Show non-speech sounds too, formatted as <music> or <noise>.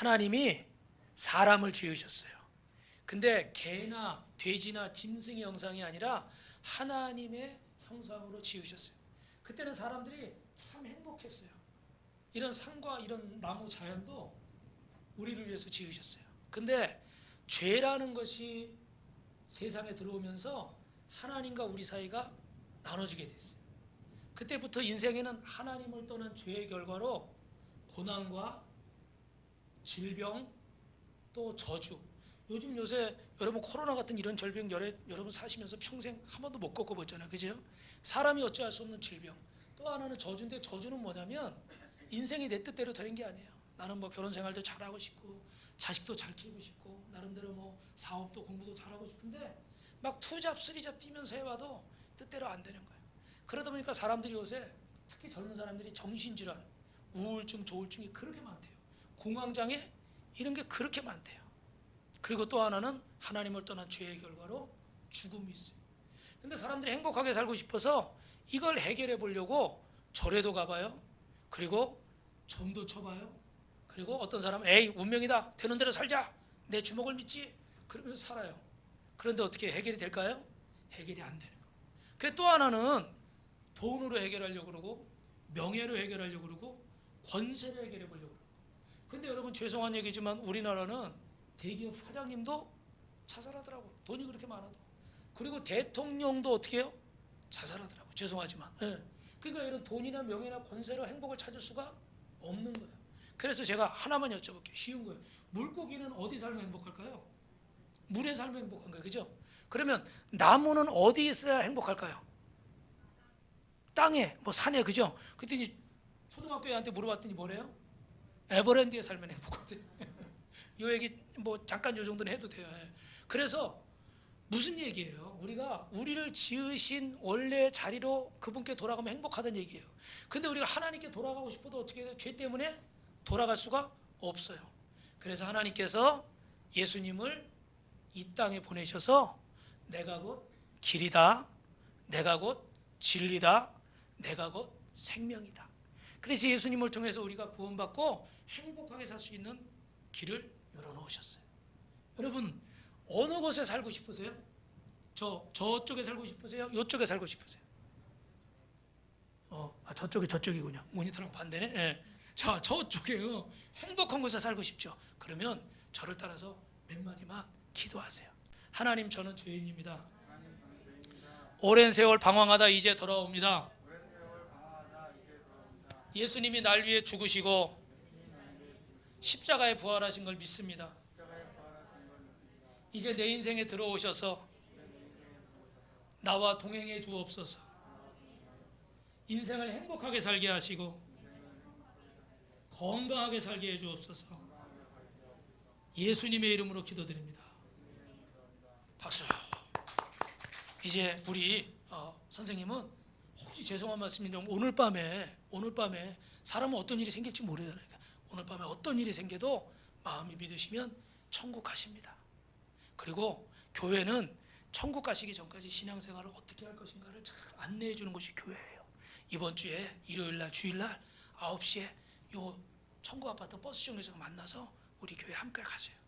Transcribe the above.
하나님이 사람을 지으셨어요. 근데 개나 돼지나 짐승의 형상이 아니라 하나님의 형상으로 지으셨어요. 그때는 사람들이 참 행복했어요. 이런 산과 이런 나무 자연도 우리를 위해서 지으셨어요. 근데 죄라는 것이 세상에 들어오면서 하나님과 우리 사이가 나눠지게 됐어요. 그때부터 인생에는 하나님을 떠난 죄의 결과로 고난과 질병 또 저주. 요즘 요새 여러분 코로나 같은 이런 질병 여러, 여러분 사시면서 평생 한 번도 못 겪어봤잖아요. 그죠? 사람이 어찌할 수 없는 질병. 또 하나는 저주인데 저주는 뭐냐면 인생이 내 뜻대로 되는 게 아니에요. 나는 뭐 결혼 생활도 잘하고 싶고 자식도 잘 키우고 싶고 나름대로 뭐 사업도 공부도 잘하고 싶은데 막 투잡 쓰리잡 뛰면서 해봐도 뜻대로 안 되는 거예요. 그러다 보니까 사람들이 요새 특히 젊은 사람들이 정신질환 우울증 조울증이 그렇게 많대요 공황장애 이런 게 그렇게 많대요 그리고 또 하나는 하나님을 떠난 죄의 결과로 죽음이 있어요. 근데 사람들이 행복하게 살고 싶어서 이걸 해결해 보려고 절에도 가봐요. 그리고 점도 쳐봐요. 그리고 어떤 사람 에이 운명이다 되는 대로 살자 내 주먹을 믿지 그러면서 살아요. 그런데 어떻게 해결이 될까요? 해결이 안 되는 거. 그또 하나는 돈으로 해결하려고 그러고 명예로 해결하려고 그러고 권세로 해결해 보려고 그러고. 근데 여러분 죄송한 얘기지만 우리나라는 대기업 사장님도 자살하더라고. 돈이 그렇게 많아도. 그리고 대통령도 어떻게 해요? 자살하더라고. 죄송하지만. 예. 그러니까 이런 돈이나 명예나 권세로 행복을 찾을 수가 없는 거예요. 그래서 제가 하나만 여쭤볼게요. 쉬운 거예요. 물고기는 어디 살면 행복할까요? 물에 살면 행복한 거예요. 그죠? 그러면 나무는 어디 있어야 행복할까요? 땅에, 뭐 산에, 그죠? 그랬더니 초등학교 애한테 물어봤더니 뭐래요? 에버랜드에 살면 행복하대. <laughs> 이 얘기 뭐 잠깐 요 정도는 해도 돼요. 예. 그래서 무슨 얘기예요? 우리가 우리를 지으신 원래 자리로 그분께 돌아가면 행복하다는 얘기예요. 근데 우리가 하나님께 돌아가고 싶어도 어떻게 해요? 죄 때문에 돌아갈 수가 없어요. 그래서 하나님께서 예수님을 이 땅에 보내셔서 내가 곧 길이다. 내가 곧 진리다. 내가 곧 생명이다. 그래서 예수님을 통해서 우리가 구원받고 행복하게 살 수 있는 길을 열어놓으셨어요. 여러분 어느 곳에 살고 싶으세요? 저 저쪽에 살고 싶으세요? 이쪽에 살고 싶으세요? 어, 아, 저쪽이 저쪽이군요. 모니터랑 반대네. 예. 자, 저쪽에 어, 행복한 곳에 살고 싶죠. 그러면 저를 따라서 몇 마디만 기도하세요. 하나님, 저는 죄인입니다. 오랜 세월 방황하다 이제 돌아옵니다. 예수님이 날 위해 죽으시고 십자가에 부활하신 걸 믿습니다. 이제 내 인생에 들어오셔서 나와 동행해 주옵소서. 인생을 행복하게 살게 하시고 건강하게 살게 해 주옵소서. 예수님의 이름으로 기도드립니다. 박수. 이제 우리 어, 선생님은 혹시 죄송한 말씀인데 오늘 밤에 오늘 밤에 사람은 어떤 일이 생길지 모르잖아요. 오늘 밤에 어떤 일이 생겨도 마음이 믿으시면 천국 가십니다. 그리고 교회는 천국 가시기 전까지 신앙생활을 어떻게 할 것인가를 잘 안내해 주는 것이 교회예요. 이번 주에 일요일 날 주일 날 9시에 요 천국 아파트 버스 정류장 만나서 우리 교회 함께 가세요.